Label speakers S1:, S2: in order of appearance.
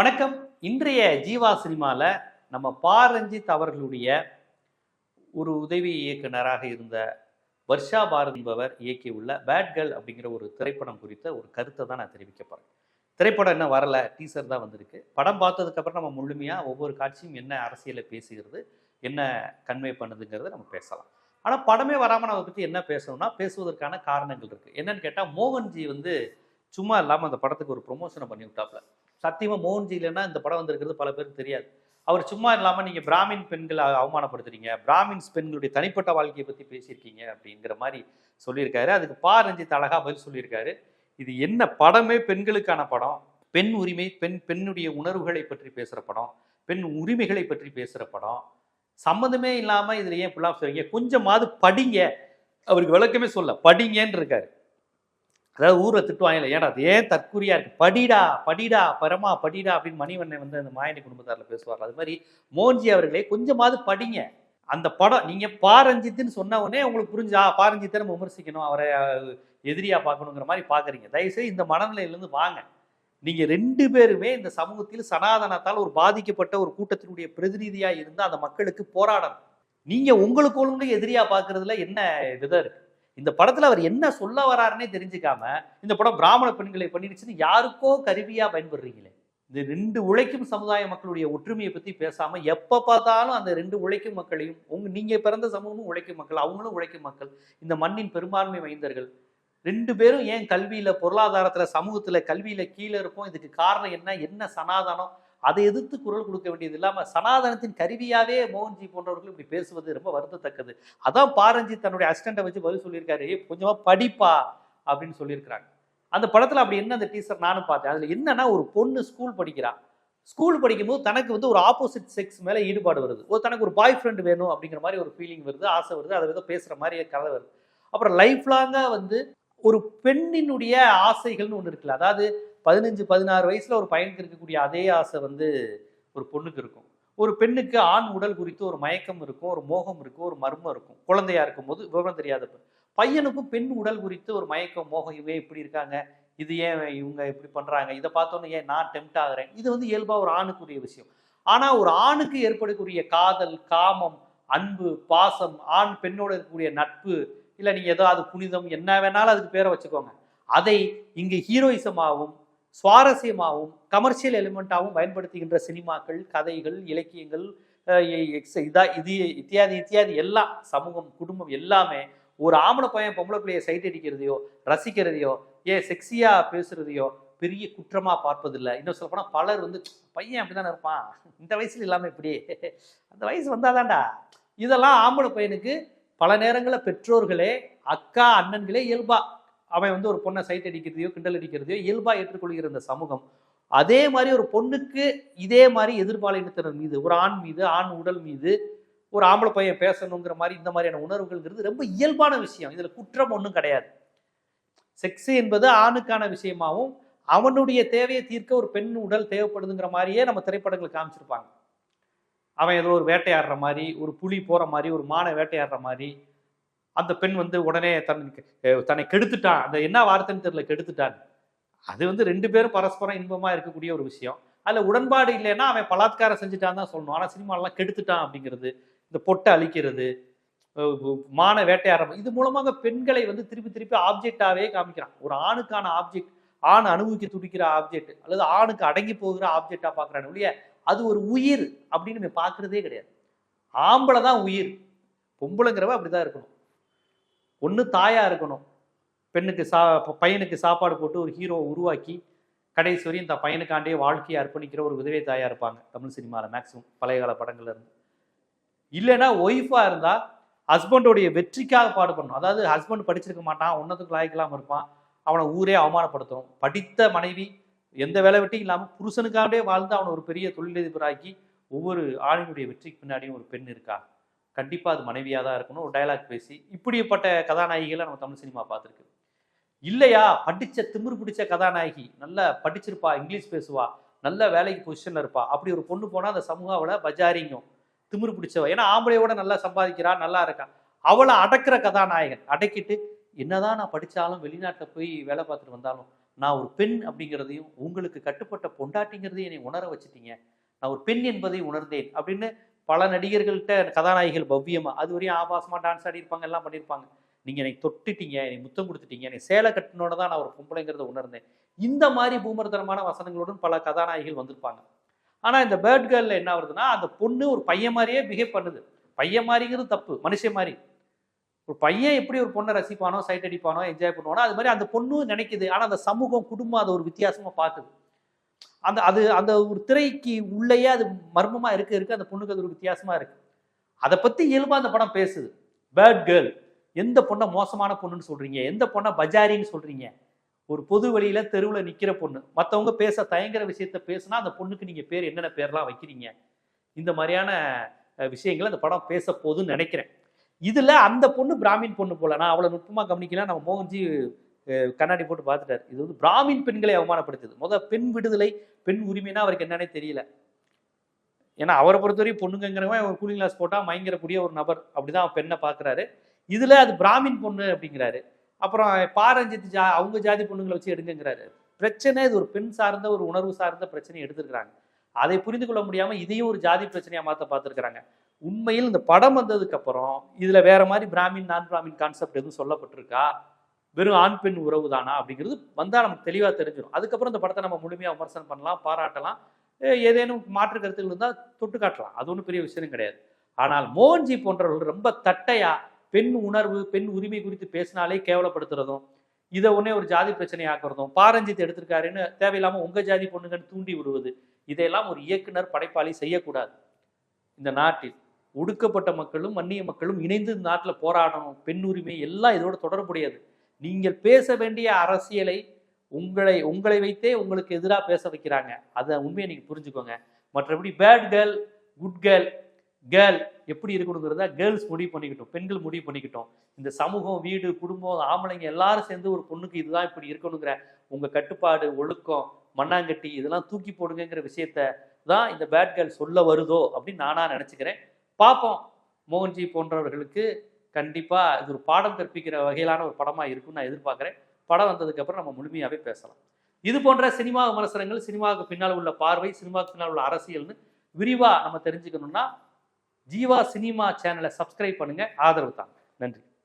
S1: வணக்கம். இன்றைய ஜீவா சினிமாவில் நம்ம பா ரஞ்சித் அவர்களுடைய ஒரு உதவி இயக்குனராக இருந்த வர்ஷா பாரத் என்பவர் இயக்கியுள்ள பேட் கேர்ள் அப்படிங்கிற ஒரு திரைப்படம் குறித்த ஒரு கருத்தை தான் நான் தெரிவிக்க போகிறேன் திரைப்படம் என்ன வரல டீசர் தான் வந்திருக்கு. படம் பார்த்ததுக்கப்புறம் நம்ம முழுமையாக ஒவ்வொரு காட்சியும் என்ன அரசியலை பேசுகிறது என்ன கன்வே பண்ணுதுங்கிறத நம்ம பேசலாம். ஆனால் படமே வராமல் நம்ம பற்றி என்ன பேசணும்னா பேசுவதற்கான காரணங்கள் இருக்குது என்னன்னு கேட்டால் மோகன்ஜி வந்து சும்மா இல்லாமல் அந்த படத்துக்கு ஒரு ப்ரொமோஷனை பண்ணி விட்டாப்ல சத்தியமாக மோகன்ஜி இல்லைன்னா இந்த படம் வந்திருக்கிறது பல பேருக்கு தெரியாது. அவர் சும்மா இல்லாமல் நீங்கள் பிராமின் பெண்களை அவமானப்படுத்துறீங்க பிராமின்ஸ் பெண்களுடைய தனிப்பட்ட வாழ்க்கையை பற்றி பேசியிருக்கீங்க அப்படிங்கிற மாதிரி சொல்லியிருக்காரு. அதுக்கு பா. ரஞ்சித் அழகா பதில் சொல்லியிருக்காரு. இது என்ன படமே பெண்களுக்கான படம். பெண் உரிமை பெண் பெண்ணுடைய உணர்வுகளை பற்றி பேசுகிற படம். பெண் உரிமைகளை பற்றி பேசுகிற படம். சம்மந்தமே இல்லாமல் இதில் ஏன் இப்படிலாம் சொல்கிறீங்க கொஞ்சமாவது படிங்க. அவருக்கு விளக்கமே சொல்ல படிங்கன்னு இருக்காரு. அதாவது ஊரை திட்டுவாங்கல்ல ஏடா அது ஏன் தற்குறியா இருக்கு? படிடா படிடா பரமா படிடா அப்படின்னு மணிவண்ணன் வந்து அந்த மாயனி குடும்பத்தாரில் பேசுவார் அது மாதிரி மோன்ஜி அவர்களே கொஞ்சமாவது படிங்க. அந்த படம் நீங்க பாரஞ்சித்துன்னு சொன்ன உடனே உங்களுக்கு புரிஞ்சா பாரஞ்சித்தை நம்ம விமர்சிக்கணும் அவரை எதிரியா பார்க்கணுங்கிற மாதிரி பாக்குறீங்க. தயவுசெய்து இந்த மனநிலையிலேருந்து வாங்க. நீங்க ரெண்டு பேருமே இந்த சமூகத்தில் சனாதனத்தால் ஒரு பாதிக்கப்பட்ட ஒரு கூட்டத்தினுடைய பிரதிநிதியா இருந்து அந்த மக்களுக்கு போராடணும். நீங்க உங்களுக்கு ஒழுங்கு எதிரியா பாக்குறதுல என்ன விதம் இருக்கு? இந்த படத்துல அவர் என்ன சொல்ல வராருன்னே தெரிஞ்சுக்காம இந்த படம் பிராமண பெண்களை பண்ணிடுச்சுன்னு யாருக்கோ கருவியா பயன்படுறீங்களே? இந்த ரெண்டு உழைக்கும் சமுதாய மக்களுடைய ஒற்றுமையை பத்தி பேசாம எப்ப பார்த்தாலும் அந்த ரெண்டு உழைக்கும் மக்களையும் உங்க நீங்க பிறந்த சமூகமும் உழைக்கும் மக்கள் அவங்களும் உழைக்கும் மக்கள் இந்த மண்ணின் பெரும்பான்மை மைந்தர்கள் ரெண்டு பேரும் ஏன் கல்வியில பொருளாதாரத்துல சமூகத்துல கல்வியில கீழே இருக்கும் இதுக்கு காரணம் என்ன என்ன சனாதனம் அதை எதிர்த்து குரல் கொடுக்க வேண்டியது இல்லாமல் சனாதனத்தின் கருவியாகவே மோகன்ஜி போன்றவர்கள் இப்படி பேசுவது ரொம்ப வருத்தத்தக்கது. அதான் பாரஞ்சி தன்னுடைய அசிஸ்டண்ட்டை வச்சு பதில் சொல்லியிருக்காரு. கொஞ்சமாக படிப்பா அப்படின்னு சொல்லியிருக்கிறாங்க. அந்த படத்தில் அப்படி என்ன அந்த டீச்சர் நானும் பார்த்தேன். அதில் என்னன்னா ஒரு பொண்ணு ஸ்கூல் படிக்கிறா. ஸ்கூல் படிக்கும்போது தனக்கு வந்து ஒரு ஆப்போசிட் செக்ஸ் மேலே ஈடுபாடு வருது. ஒரு தனக்கு ஒரு பாய் ஃப்ரெண்ட் வேணும் அப்படிங்கிற மாதிரி ஒரு ஃபீலிங் வருது ஆசை வருது அதை ஏதோ பேசுகிற மாதிரி கதை வருது. அப்புறம் லைஃப் லாங்காக வந்து ஒரு பெண்ணினுடைய ஆசைகள்னு ஒன்று இருக்குல்ல அதாவது பதினஞ்சு பதினாறு வயசுல ஒரு பையனுக்கு இருக்கக்கூடிய அதே ஆசை வந்து ஒரு பொண்ணுக்கு இருக்கும். ஒரு பெண்ணுக்கு ஆண் உடல் குறித்து ஒரு மயக்கம் இருக்கும் ஒரு மோகம் இருக்கும் ஒரு மர்மம் இருக்கும். குழந்தையா இருக்கும் போது விவரம் தெரியாத பையனுக்கும் பெண் உடல் குறித்து ஒரு மயக்கம் மோகம் இவங்க இப்படி இருக்காங்க இது ஏன் இவங்க இப்படி பண்றாங்க இதை பார்த்தோன்னே ஏன் நான் டெம்ட் ஆகிறேன்? இது வந்து இயல்பா ஒரு ஆணுக்குரிய விஷயம். ஆனா ஒரு ஆணுக்கு ஏற்படக்கூடிய காதல் காமம் அன்பு பாசம் ஆண் பெண்ணோட இருக்கக்கூடிய நட்பு இல்லை நீங்க ஏதோ அது புனிதம் என்ன வேணாலும் அதுக்கு பேரை வச்சுக்கோங்க. அதை இங்கு ஹீரோயிசமாகவும் சுவாரஸ்யமாகவும் கமர்ஷியல் எலிமெண்ட்டாகவும் பயன்படுத்துகின்ற சினிமாக்கள் கதைகள் இலக்கியங்கள் எக்ஸ்- இதா இது இத்தியாதி இத்தியாதி எல்லாம் சமூகம் குடும்பம் எல்லாமே ஒரு ஆம்பளை பையன் பொம்பளை பிள்ளைய சைட் அடிக்கிறதையோ ரசிக்கிறதையோ ஏன் செக்ஸியா பேசுறதையோ பெரிய குற்றமா பார்ப்பதில்லை. இன்னும் சொல்ல போனால் பலர் வந்து பையன் அப்படிதானே இருப்பான்? இந்த வயசுல இல்லாமல் இப்படி? அந்த வயசு வந்தாதான்டா. இதெல்லாம் ஆம்பளை பையனுக்கு பல நேரங்களில் பெற்றோர்களே அக்கா அண்ணன்களே இயல்பா அவன் வந்து ஒரு பொண்ணை சைட் அடிக்கிறதையோ கிண்டல் அடிக்கிறதையோ இயல்பாக ஏற்றுக்கொள்கிற இந்த சமூகம். அதே மாதிரி ஒரு பொண்ணுக்கு இதே மாதிரி எதிர்பாலினத்தினர் மீது ஒரு ஆண் மீது ஆண் உடல் மீது ஒரு ஆம்பளை பையன் பேசணுங்கிற மாதிரி இந்த மாதிரியான உணர்வுகள்ங்கிறது ரொம்ப இயல்பான விஷயம். இதில் குற்றம் ஒன்றும் கிடையாது. செக்ஸ் என்பது ஆணுக்கான விஷயமாகவும் அவனுடைய தேவையை தீர்க்க ஒரு பெண் உடல் தேவைப்படுதுங்கிற மாதிரியே நம்ம திரைப்படங்கள் காமிச்சிருப்பாங்க. அவன் ஏதோ ஒரு வேட்டையாடுற மாதிரி ஒரு புலி போகிற மாதிரி ஒரு மானை வேட்டையாடுற மாதிரி அந்த பெண் வந்து உடனே தன் தன்னை கெடுத்துட்டான் அந்த என்ன வார்த்தைன்னு தெரியல கெடுத்துட்டான் அது வந்து ரெண்டு பேரும் பரஸ்பரம் இன்பமா இருக்கக்கூடிய ஒரு விஷயம். அதுல உடன்பாடு இல்லைன்னா அவன் பலாத்காரம் செஞ்சுட்டான் தான் சொல்லணும். ஆனா சினிமாலாம் கெடுத்துட்டான் அப்படிங்கிறது இந்த பொட்டை அழிக்கிறது மான வேட்டையாடுற இது மூலமாக பெண்களை வந்து திருப்பி திருப்பி ஆப்ஜெக்டாவே காமிக்கிறான். ஒரு ஆணுக்கான ஆப்ஜெக்ட் ஆண் அனுபவிக்க துடிக்கிற ஆப்ஜெக்ட் அல்லது ஆணுக்கு அடங்கி போகிற ஆப்ஜெக்டா பாக்குறான் ஒழிய அது ஒரு உயிர் அப்படின்னு நம்ம பார்க்கறதே கிடையாது. ஆம்பளை தான் உயிர். பொம்பளைங்கிறவ அப்படிதான் இருக்கணும். ஒன்று தாயாக இருக்கணும். பெண்ணுக்கு சா பையனுக்கு சாப்பாடு போட்டு ஒரு ஹீரோவை உருவாக்கி கடைசி வரையும் இந்த பையனுக்காண்டே வாழ்க்கையை அர்ப்பணிக்கிற ஒரு உதவி தாயாக இருப்பாங்க. தமிழ் சினிமாவில் மேக்ஸிமம் பழைய கால படங்கள்ல இருந்து. இல்லைன்னா ஒய்ஃபாக இருந்தால் ஹஸ்பண்டோடைய வெற்றிக்காக பாடுபடணும். அதாவது ஹஸ்பண்ட் படிச்சிருக்க மாட்டான் ஒன்னத்துக்கு லாய்க்கலாம இருப்பான். அவனை ஊரே அவமானப்படுத்தும். படித்த மனைவி எந்த வேலை வெட்டியும் இல்லாமல் புருஷனுக்காண்டே வாழ்ந்து அவனை ஒரு பெரிய தொழிலதிபராக்கி ஒவ்வொரு ஆணினுடைய வெற்றிக்கு பின்னாடியும் ஒரு பெண் இருக்கா? கண்டிப்பாக அது மனைவியாக தான் இருக்கணும். ஒரு டயலாக் பேசி இப்படிப்பட்ட கதாநாயகிகளை நம்ம தமிழ் சினிமா பார்த்துருக்கு. இல்லையா? படித்த திமிரு பிடிச்ச கதாநாயகி. நல்லா படிச்சிருப்பா இங்கிலீஷ் பேசுவா நல்ல வேலைக்கு பொசிஷனில் இருப்பா. அப்படி ஒரு பொண்ணு போனால் அந்த சமூகாவில் பஜாரிங்கும். திமிரு பிடிச்சவ. ஏன்னா ஆம்பளையோட நல்லா சம்பாதிக்கிறா நல்லா இருக்கா. அவளை அடக்கிற கதாநாயகன். அடக்கிட்டு என்னதான் நான் படித்தாலும் வெளிநாட்டில் போய் வேலை பார்த்துட்டு வந்தாலும் நான் ஒரு பெண் அப்படிங்கிறதையும் உங்களுக்கு கட்டுப்பட்ட பொண்டாட்டிங்கிறதையும் என்னை உணர வச்சுட்டீங்க. நான் ஒரு பெண் என்பதை உணர்ந்தேன். அப்படின்னு பல நடிகர்கள்ட்ட கதாநாயகிகள் பவ்யமா அது வரையும் ஆபாசமா டான்ஸ் ஆடிருப்பாங்க எல்லாம் பண்ணியிருப்பாங்க நீங்க என்னை தொட்டுட்டீங்க என்னை முத்தம் கொடுத்துட்டீங்க என்னை சேலை கட்டினோட தான் நான் ஒரு பொம்பளைங்கிறத உணர்ந்தேன். இந்த மாதிரி பூமர்தனமான வசனங்களுடன் பல கதாநாயகிகள் வந்திருப்பாங்க. ஆனா இந்த பேர்ட் கேர்ள்ல என்ன வருதுன்னா அந்த பொண்ணு ஒரு பையன் மாதிரியே பிஹேவ் பண்ணுது. பையன் மாதிரிங்கிறது தப்பு மனுஷன் மாதிரி. ஒரு பையன் எப்படி ஒரு பொண்ணை ரசிப்பானோ சைட் அடிப்பானோ என்ஜாய் பண்ணுவானோ அது மாதிரி அந்த பொண்ணும் நினைக்குது. ஆனா அந்த சமூகம் குடும்பம் அதை ஒரு வித்தியாசமா பார்க்குது. அந்த அது அந்த ஒரு திரைக்கு உள்ளேயே அது மர்மமா இருக்க இருக்க. அந்த பொண்ணுக்கு அது ஒரு வித்தியாசமா இருக்கு. அதை பத்தி இயல்பா அந்த படம் பேசுது. பேட் கேர்ள் எந்த பொண்ணை மோசமான பொண்ணுன்னு சொல்றீங்க? எந்த பொண்ணை பஜாரின்னு சொல்றீங்க? ஒரு பொது வழியில தெருவில் நிக்கிற பொண்ணு. மற்றவங்க பேச தயங்குற விஷயத்த பேசுனா அந்த பொண்ணுக்கு நீங்க பேர் என்னென்ன பேர்லாம் வைக்கிறீங்க? இந்த மாதிரியான விஷயங்களை அந்த படம் பேச போகுதுன்னு நினைக்கிறேன். இதுல அந்த பொண்ணு பிராமின் பொண்ணு போல. நான் அவ்வளவு நுட்பமா கவனிக்கல. நம்ம மோகன்ஜி கண்ணாடி போட்டு பார்த்துட்டார். இது வந்து பிராமின் பெண்களை அவமானப்படுத்துது முத பெண் விடுதலை பெண் உரிமைனா அவருக்கு என்னன்னே தெரியல. ஏன்னா அவரை பொறுத்தவரையும் பொண்ணுங்கிறவன் ஒரு கூலிங் கிளாஸ் போட்டால் மயங்கரக்கூடிய ஒரு நபர். அப்படிதான் அவன் பெண்ணை பார்க்குறாரு. இதில் அது பிராமின் பொண்ணு அப்படிங்கிறாரு. அப்புறம் பாரஞ்சித் ஜா அவங்க ஜாதி பொண்ணுங்களை வச்சு எடுங்கிறாரு பிரச்சனை இது ஒரு பெண் சார்ந்த ஒரு உணர்வு சார்ந்த பிரச்சனையை எடுத்துருக்குறாங்க. அதை புரிந்து கொள்ள முடியாமல் இதையும் ஒரு ஜாதி பிரச்சனையாக மாற்ற பார்த்துருக்குறாங்க. உண்மையில் இந்த படம் வந்ததுக்கு அப்புறம் இதுல வேற மாதிரி பிராமின் நான் பிராமின் கான்செப்ட் எதுவும் சொல்லப்பட்டிருக்கா? வெறும் ஆண் பெண் உறவு தானா அப்படிங்கிறது வந்தால் நமக்கு தெளிவாக தெரிஞ்சிடும் அதுக்கப்புறம் இந்த படத்தை நம்ம முழுமையாக விமர்சனம் பண்ணலாம் பாராட்டலாம். ஏதேனும் மாற்று கருத்துகள் இருந்தால் தொட்டு காட்டலாம். அது ஒன்றும் பெரிய விஷயம் கிடையாது. ஆனால் மோகன்ஜி போன்றவர்கள் ரொம்ப தட்டையா பெண் உணர்வு பெண் உரிமை குறித்து பேசினாலே கேவலப்படுத்துறதும் இதை உடனே ஒரு ஜாதி பிரச்சனை ஆக்குறதும் பாரஞ்சித் எடுத்திருக்காருன்னு தேவையில்லாமல் உங்கள் ஜாதி பொண்ணுங்கன்னு தூண்டி விடுவது இதையெல்லாம் ஒரு இயக்குனர் படைப்பாளி செய்யக்கூடாது. இந்த நாட்டில் ஒடுக்கப்பட்ட மக்களும் மன்னிய மக்களும் இணைந்து இந்த நாட்டில் போராடணும் பெண் உரிமை எல்லாம் இதோட தொடர்புடையது. நீங்கள் பேச வேண்டிய அரசியலை உங்களை உங்களை வைத்தே உங்களுக்கு எதிராக பேச வைக்கிறாங்க. அதை உண்மையை நீங்கள் புரிஞ்சுக்கோங்க. மற்றபடி bad girl good girl girl எப்படி இருக்கணுங்கிறத கேர்ள்ஸ் முடிவு பண்ணிக்கிட்டோம். பெண்கள் முடிவு பண்ணிக்கிட்டோம். இந்த சமூகம் வீடு குடும்பம் ஆம்பளைங்க எல்லாரும் சேர்ந்து ஒரு பொண்ணுக்கு இதுதான் இப்படி இருக்கணுங்கிற உங்கள் கட்டுப்பாடு ஒழுக்கம் மண்ணாங்கட்டி இதெல்லாம் தூக்கி போடுங்கிற விஷயத்த தான் இந்த பேட் கேர்ள் சொல்ல வருதோ அப்படின்னு நானாக நினச்சிக்கிறேன். பார்ப்போம். மோகன்ஜி போன்றவர்களுக்கு கண்டிப்பா இது ஒரு பாடம் கற்பிக்கிற வகையிலான ஒரு படமா இருக்கும்னு நான் எதிர்பார்க்கிறேன். படம் வந்ததுக்கு அப்புறம் நம்ம முழுமையாவே பேசலாம். இது போன்ற சினிமா விமர்சனங்கள் சினிமாவுக்கு பின்னால் உள்ள பார்வை சினிமாவுக்கு பின்னால் உள்ள அரசியல்னு விரிவா நம்ம தெரிஞ்சுக்கணும்னா ஜீவா சினிமா சேனலை சப்ஸ்கிரைப் பண்ணுங்க. ஆதரவு தாங்க. நன்றி.